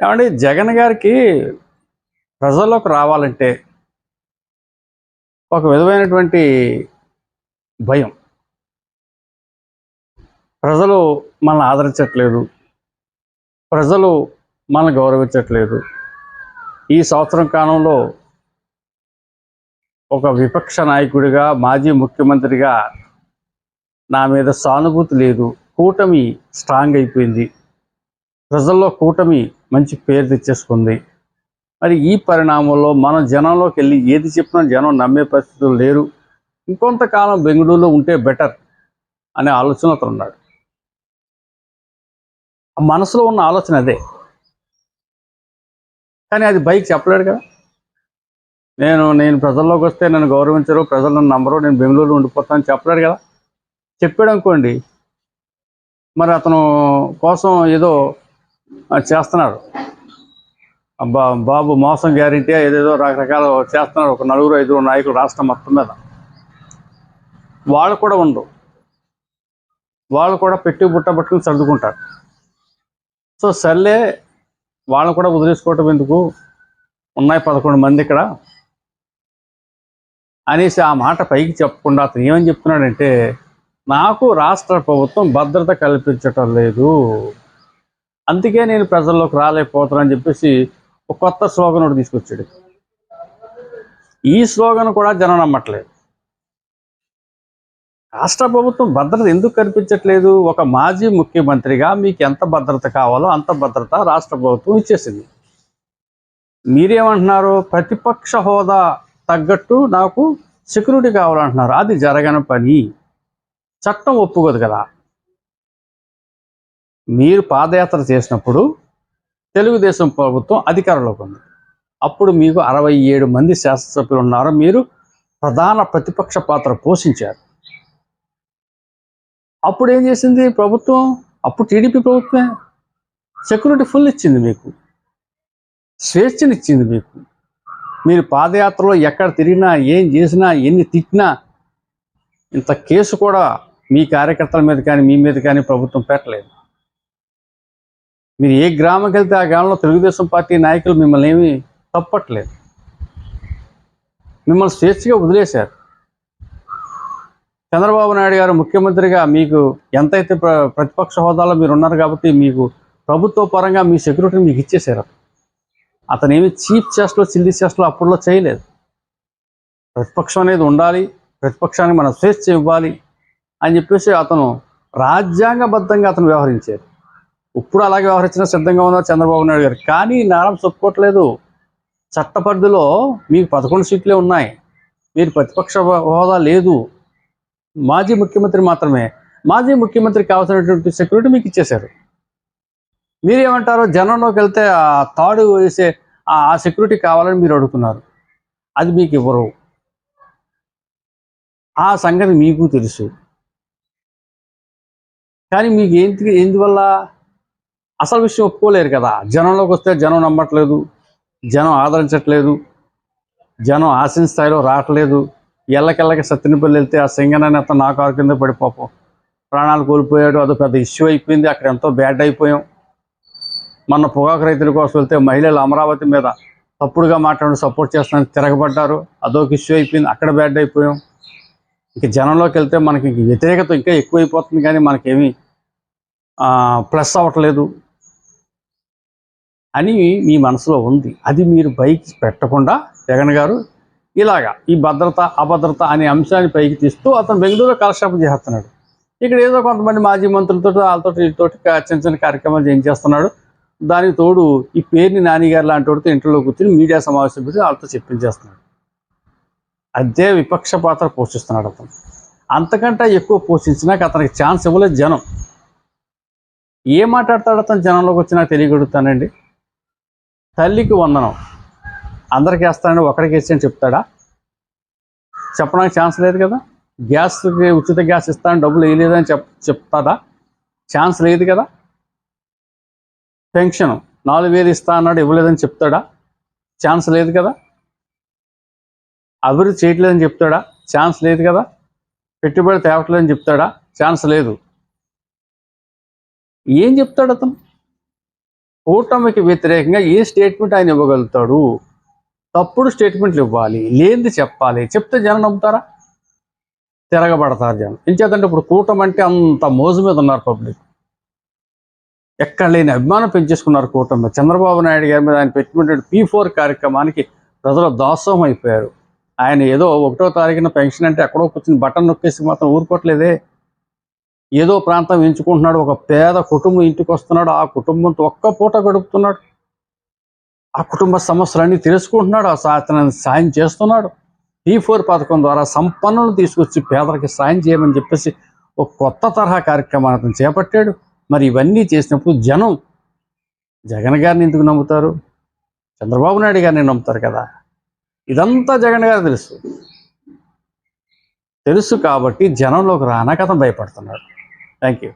కాబట్టి జగన్ గారికి ప్రజల్లోకి రావాలంటే ఒక విధమైనటువంటి భయం. ప్రజలు మనల్ని ఆదరించట్లేదు. ప్రజలు మనల్ని గౌరవించట్లేదు. ఈ సంవత్సరం కాలంలో ఒక విపక్ష నాయకుడిగా మాజీ ముఖ్యమంత్రిగా నా మీద సానుభూతి లేదు. కూటమి స్ట్రాంగ్ అయిపోయింది. ప్రజల్లో కూటమి మంచి పేరు తెచ్చేసుకుంది. మరి ఈ పరిణామంలో మనం జనంలోకి వెళ్ళి ఏది చెప్పినా జనం నమ్మే పరిస్థితులు లేరు. ఇంకొంతకాలం బెంగళూరులో ఉంటే బెటర్ అనే ఆలోచన అతను ఉన్నాడు. మనసులో ఉన్న ఆలోచన అదే. కానీ అది బైక్ చెప్పలేడు కదా. నేను నేను ప్రజల్లోకి వస్తే నన్ను గౌరవించరు ప్రజలు నన్ను నమ్మరు నేను బెంగళూరులో ఉండిపోతాను చెప్పలేడు కదా. చెప్పాడు అనుకోండి. మరి అతను కోసం ఏదో చేస్తున్నారు. బా అబ్బా బాబు మోసం గ్యారంటీ ఏదేదో రకరకాల చేస్తున్నారు. ఒక నలుగురు ఐదుగురు నాయకులు రాష్ట్రం మొత్తం మీద. వాళ్ళు కూడా ఉండరు. వాళ్ళు కూడా పెట్టి బుట్ట పట్టుకుని సర్దుకుంటారు. సో సర్లే వాళ్ళని కూడా వదిలేసుకోవటం ఎందుకు? ఉన్నాయి పదకొండు మంది ఇక్కడ. అనేసి ఆ మాట పైకి చెప్పకుండా అతను ఏమని చెప్తున్నాడంటే నాకు రాష్ట్ర ప్రభుత్వం భద్రత కల్పించటం లేదు. అందుకే నేను ప్రజల్లోకి రాలేకపోతున్నానని చెప్పేసి ఒక కొత్త స్లోగన్ ఒకటి తీసుకొచ్చాడు. ఈ స్లోగన్ కూడా జనం నమ్మట్లేదు. రాష్ట్ర ప్రభుత్వం భద్రత ఎందుకు కనిపించట్లేదు ఒక మాజీ ముఖ్యమంత్రిగా మీకు ఎంత భద్రత కావాలో అంత భద్రత రాష్ట్ర ప్రభుత్వం ఇచ్చేసింది. మీరేమంటున్నారు? ప్రతిపక్ష హోదా తగ్గట్టు నాకు సెక్యూరిటీ కావాలంటున్నారు. అది జరగని పని. చట్టం ఒప్పుకోదు కదా. మీరు పాదయాత్ర చేసినప్పుడు తెలుగుదేశం ప్రభుత్వం అధికారంలోకి ఉంది. అప్పుడు మీకు అరవై ఏడు మంది శాసనసభ్యులు ఉన్నారు. మీరు ప్రధాన ప్రతిపక్ష పాత్ర పోషించారు. అప్పుడు ఏం చేసింది ప్రభుత్వం? అప్పుడు టీడీపీ ప్రభుత్వమే. సెక్యూరిటీ ఫుల్ ఇచ్చింది మీకు. స్వేచ్ఛనిచ్చింది మీకు. మీరు పాదయాత్రలో ఎక్కడ తిరిగినా ఏం చేసినా ఎన్ని తిట్టినా ఇంత కేసు కూడా మీ కార్యకర్తల మీద కానీ మీ మీద కానీ ప్రభుత్వం పెట్టలేదు. మీరు ఏ గ్రామంకి వెళ్తే ఆ గ్రామంలో తెలుగుదేశం పార్టీ నాయకులు మిమ్మల్ని ఏమీ తప్పట్లేదు. మిమ్మల్ని స్వేచ్ఛగా వదిలేశారు. చంద్రబాబు నాయుడు గారు ముఖ్యమంత్రిగా మీకు ఎంతైతే ప్ర ప్రతిపక్ష హోదాలో మీరు ఉన్నారు కాబట్టి మీకు ప్రభుత్వ పరంగా మీ సెక్యూరిటీని మీకు ఇచ్చేశారు. అతను ఏమి చీఫ్ చేస్ట్లో చిల్లి చేస్ట్లో అప్పుడులో చేయలేదు. ప్రతిపక్షం అనేది ఉండాలి ప్రతిపక్షానికి మనం స్వేచ్ఛ ఇవ్వాలి అని చెప్పేసి అతను రాజ్యాంగబద్ధంగా అతను వ్యవహరించారు. ఇప్పుడు అలాగే వ్యవహరించిన సిద్ధంగా ఉన్నారు చంద్రబాబు నాయుడు గారు. కానీ నారం చెప్పుకోవట్లేదు చట్ట పరిధిలో మీకు పదకొండు సీట్లే ఉన్నాయి. మీరు ప్రతిపక్ష హోదా లేదు. మాజీ ముఖ్యమంత్రి మాత్రమే. మాజీ ముఖ్యమంత్రికి కావాల్సినటువంటి సెక్యూరిటీ మీకు ఇచ్చేశారు. మీరేమంటారు జనంలోకి వెళ్తే ఆ తాడు వేసే ఆ సెక్యూరిటీ కావాలని మీరు అడుగుతున్నారు. అది మీకు ఇవ్వరు. ఆ సంగతి మీకు తెలుసు. కానీ మీకు ఏంటి ఎందువల్ల అసలు విషయం ఒప్పుకోలేరు కదా. జనంలోకి వస్తే జనం నమ్మట్లేదు జనం ఆదరించట్లేదు జనం ఆశించిన స్థాయిలో రావట్లేదు. ఎల్లకెళ్ళకి సత్యనపల్లి వెళ్తే ఆ సింగనాన్ని అతను నా కారు కింద పడిపోపం ప్రాణాలు కోల్పోయాడు. అదో పెద్ద ఇష్యూ అయిపోయింది. అక్కడ ఎంతో బ్యాడ్ అయిపోయాం. మన పొగాకు రైతుల కోసం వెళ్తే మహిళలు అమరావతి మీద తప్పుడుగా మాట్లాడి సపోర్ట్ చేస్తానని తిరగబడ్డారు. అదొక ఇష్యూ అయిపోయింది. అక్కడ బ్యాడ్ అయిపోయాం. ఇంక జనంలోకి వెళ్తే మనకి వ్యతిరేకత ఇంకా ఎక్కువైపోతుంది కానీ మనకేమీ ప్లస్ అవ్వట్లేదు. అని మీ మనసులో ఉంది. అది మీరు పైకి పెట్టకుండా జగన్ గారు ఇలాగా ఈ భద్రత అభద్రత అనే అంశాన్ని పైకి తీస్తూ అతను బెంగళూరులో కాలక్షేపం చేస్తున్నాడు. ఇక్కడ ఏదో కొంతమంది మాజీ మంత్రులతో వాళ్ళతో వీళ్ళతోటి చిన్న చిన్న కార్యక్రమాలు ఏం చేస్తున్నాడు దానికి తోడు ఈ పేరుని నానిగారు లాంటి వాడితో ఇంట్లో కూర్చొని మీడియా సమావేశం పెట్టి వాళ్ళతో చెప్పించేస్తున్నాడు. అదే విపక్ష పాత్ర పోషిస్తున్నాడు అతను. అంతకంటే ఎక్కువ పోషించినాక అతనికి ఛాన్స్ ఇవ్వలేదు జనం. ఏం మాట్లాడతాడు అతను జనంలోకి వచ్చినా తెలియగలుగుతానండి? తల్లికి వందనం. అందరికి వేస్తానని ఒకరికి వేసి అని చెప్తాడా? చెప్పడానికి ఛాన్స్ లేదు కదా? గ్యాస్కి ఉచిత గ్యాస్ ఇస్తాను డబ్బులు వేయలేదని చెప్ చెప్తాడా? ఛాన్స్ లేదు కదా? పెన్షన్ నాలుగు వేలు ఇస్తా అన్నాడు ఇవ్వలేదని చెప్తాడా? ఛాన్స్ లేదు కదా? అభివృద్ధి చేయట్లేదని చెప్తాడా? ఛాన్స్ లేదు కదా? పెట్టుబడి తేవట్లేదని చెప్తాడా? ఛాన్స్ లేదు. ఏం చెప్తాడు అతను? కూటమికి వ్యతిరేకంగా ఏ స్టేట్మెంట్ ఆయన ఇవ్వగలుగుతాడు? తప్పుడు స్టేట్మెంట్లు ఇవ్వాలి లేనిది చెప్పాలి. చెప్తే జనం నమ్ముతారా? తిరగబడతారు జనం. ఎంచేతంటే ఇప్పుడు కూటమి అంటే అంత మోజు మీద ఉన్నారు పబ్లిక్. ఎక్కడ లేని అభిమానం పెంచేసుకున్నారు కూటమి. చంద్రబాబు నాయుడు గారి మీద ఆయన పెట్టినటువంటి పీ ఫోర్ కార్యక్రమానికి ప్రజలు దాసోహం అయిపోయారు ఆయన ఏదో ఒకటో తారీఖున పెన్షన్ అంటే ఎక్కడో కూర్చుని బటన్ నొక్కేసి మాత్రం ఊరుకోవట్లేదే. ఏదో ప్రాంతం ఎంచుకుంటున్నాడు ఒక పేద కుటుంబం ఇంటికి వస్తున్నాడు ఆ కుటుంబంతో ఒక్క పూట గడుపుతున్నాడు. ఆ కుటుంబ సమస్యలన్నీ తెలుసుకుంటున్నాడు ఆ సాయత్రాన్ని సాయం చేస్తున్నాడు. ఈ ఫోర్ పథకం ద్వారా సంపన్నులు తీసుకొచ్చి పేదలకి సాయం చేయమని చెప్పేసి ఒక కొత్త తరహా కార్యక్రమాన్ని అతను చేపట్టాడు. మరి ఇవన్నీ చేసినప్పుడు జనం జగన్ గారిని ఎందుకు నమ్ముతారు? చంద్రబాబు నాయుడు గారిని నమ్ముతారు కదా. ఇదంతా జగన్ గారు తెలుసు. తెలుసు కాబట్టి జనంలోకి రానా అతను భయపడుతున్నాడు. Thank you.